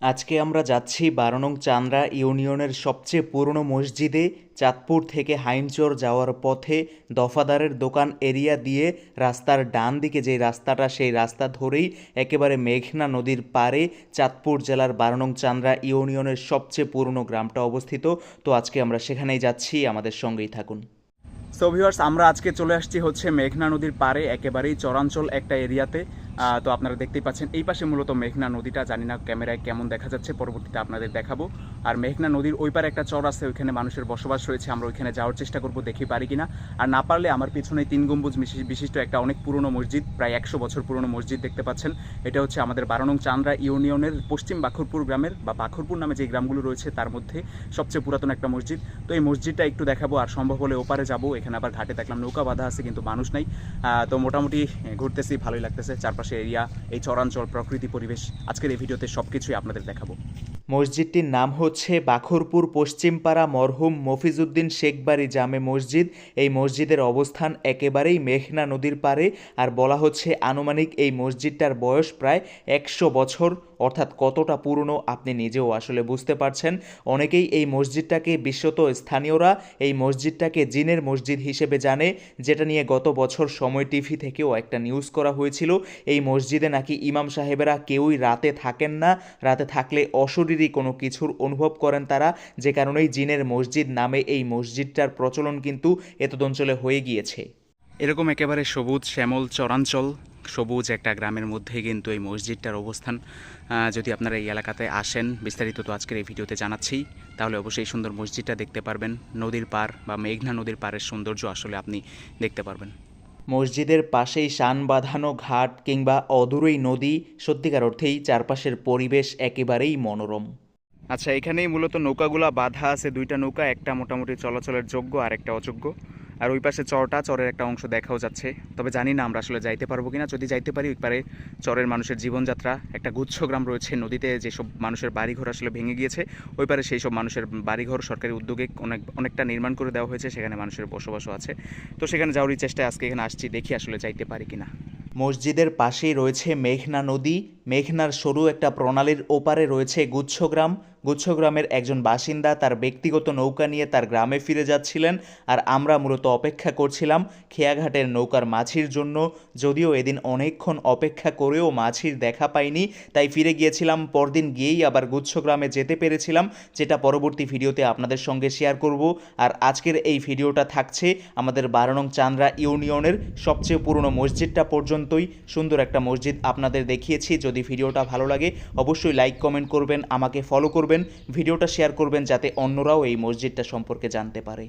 আজকে আমরা যাচ্ছি বারো নং চান্দ্রা ইউনিয়নের সবচেয়ে পুরনো মসজিদে, চাঁদপুর থেকে হাইমচর যাওয়ার পথে দফাদারের দোকান এরিয়া দিয়ে রাস্তার ডান দিকে যে রাস্তাটা, সেই রাস্তা ধরেই একেবারে মেঘনা নদীর পারে চাঁদপুর জেলার বারো নং চান্দ্রা ইউনিয়নের সবচেয়ে পুরনো গ্রামটা অবস্থিত। তো আজকে আমরা সেখানেই যাচ্ছি, আমাদের সঙ্গেই থাকুন। সো ভিউয়ার্স আমরা আজকে চলে আসছি হচ্ছে মেঘনা নদীর পারে একেবারেই চরাঞ্চল একটা এরিয়াতে। তো আপনারা দেখতেই পাচ্ছেন, এই পাশে মূলত মেঘনা নদীটা, জানি না ক্যামেরায় কেমন দেখা যাচ্ছে, পরবর্তীতে আপনাদের দেখাবো। আর মেঘনা নদীর ওই পারে একটা চর আছে, ওইখানে মানুষের বসবাস রয়েছে, আমরা ওইখানে যাওয়ার চেষ্টা করব, দেখি পারি কিনা। আর না পারলে আমার পিছনে তিন গম্বুজ বিশি- বিশিষ্ট একটা অনেক পুরনো মসজিদ, প্রায় একশো বছর পুরনো মসজিদ দেখতে পাচ্ছেন। এটা হচ্ছে আমাদের বারো নং চান্দ্রা ইউনিয়নের পশ্চিম বাখরপুর গ্রামের, বা বাখরপুর নামে যে গ্রামগুলো রয়েছে, তার মধ্যে সবচেয়ে পুরাতন একটা মসজিদ। তো এই মসজিদটা একটু দেখাবো, আর সম্ভব হলে ওপারে যাব, এখানে আবার ঘাটে দেখলাম নৌকা বাঁধা আছে, কিন্তু মানুষ নাই। তো মোটামুটি ঘুরতেছি, ভালোই লাগতেছে, চারপাশে এরিয়া এই চরাঞ্চল প্রকৃতি পরিবেশ। আজকের এই ভিডিওতে সব কিছুই আপনাদের দেখাবো। মসজিদটির নাম হচ্ছে বাখরপুর পশ্চিমপাড়া মরহুম মফিজউদ্দিন শেখবাড়ি জামে মসজিদ। এই মসজিদের অবস্থান একেবারেই মেঘনা নদীর পারে আর বলা হচ্ছে আনুমানিক এই মসজিদটার বয়স প্রায় একশো বছর। অর্থাৎ কতটা পুরনো আপনি নিজেও আসলে বুঝতে পারছেন। অনেকেই এই মসজিদটাকে বিশ্বত স্থানীয়রা এই মসজিদটাকে জিনের মসজিদ হিসেবে জানে, যেটা নিয়ে গত বছর সময় টিভি থেকেও একটা নিউজ করা হয়েছিল। এই মসজিদে নাকি ইমাম সাহেবেরা কেউই রাতে থাকেন না। রাতে থাকলে অশরীরী কোনো কিছুর অনুভব করেন তারা, যে কারণেই জিনের মসজিদ নামে এই মসজিদটার প্রচলন কিন্তু এতদঞ্চলে হয়ে গিয়েছে। এরকম একেবারে সবুজ, শ্যামল, চরাঞ্চল, সবুজ একটা গ্রামের মধ্যে কিন্তু এই মসজিদটার অবস্থান। যদি আপনারা এই এলাকাতে আসেন, বিস্তারিত তো আজকের এই ভিডিওতে জানাচ্ছি, তাহলে অবশ্যই সুন্দর মসজিদটা দেখতে পারবেন। নদীর পার বা মেঘনা নদীর পাড়ের সৌন্দর্য আসলে আপনি দেখতে পারবেন। মসজিদের পাশেই শান বাঁধানো ঘাট কিংবা অদূরেই নদী, সত্যিকার অর্থেই চারপাশের পরিবেশ একেবারেই মনোরম। আচ্ছা এখানেই মূলত নৌকাগুলা বাধা আছে, দুইটা নৌকা, একটা মোটামুটি চলাচলের যোগ্য আর একটা অযোগ্য। আর ওই পাশে চরটা, চরের একটা অংশ দেখাও যাচ্ছে। তবে জানি না আমরা আসলে যাইতে পারব কিনা। যদি যাইতে পারি, ওই পারে চরের মানুষের জীবনযাত্রা, একটা গুচ্ছ গ্রাম রয়েছে নদীতে, যেসব মানুষের বাড়িঘর আসলে ভেঙে গিয়েছে, ওই পারে সেই সব মানুষের বাড়িঘর সরকারি উদ্যোগে অনেক, অনেকটা নির্মাণ করে দেওয়া হয়েছে, সেখানে মানুষের বসবাসও আছে। তো সেখানে যাওয়ারই চেষ্টায় আজকে এখানে আসছি, দেখি আসলে যাইতে পারি কিনা। মসজিদের পাশেই রয়েছে মেঘনা নদী। মেঘনার সরু একটা প্রণালীর ওপারে রয়েছে গুচ্ছগ্রাম। গুচ্ছগ্রামের একজন বাসিন্দা তার ব্যক্তিগত নৌকা নিয়ে তার গ্রামে ফিরে যাচ্ছিলেন আর আমরা মূলত অপেক্ষা করছিলাম খেয়াঘাটের নৌকার মাছির জন্য। যদিও এদিন অনেকক্ষণ অপেক্ষা করেও মাছির দেখা পাইনি, তাই ফিরে গিয়েছিলাম। পরদিন গিয়েই আবার গুচ্ছগ্রামে যেতে পেরেছিলাম, যেটা পরবর্তী ভিডিওতে আপনাদের সঙ্গে শেয়ার করব। আর আজকের এই ভিডিওটা থাকছে আমাদের বারো নং চান্দ্রা ইউনিয়নের সবচেয়ে পুরনো মসজিদটা পর্যন্তই। সুন্দর একটা মসজিদ আপনাদের দেখিয়েছি, যদি ভিডিওটা ভালো লাগে অবশ্যই লাইক, কমেন্ট করবেন, আমাকে ফলো করবেন ভিডিওটা শেয়ার করবেন যাতে অন্যরাও এই মসজিদটা সম্পর্কে জানতে পারে।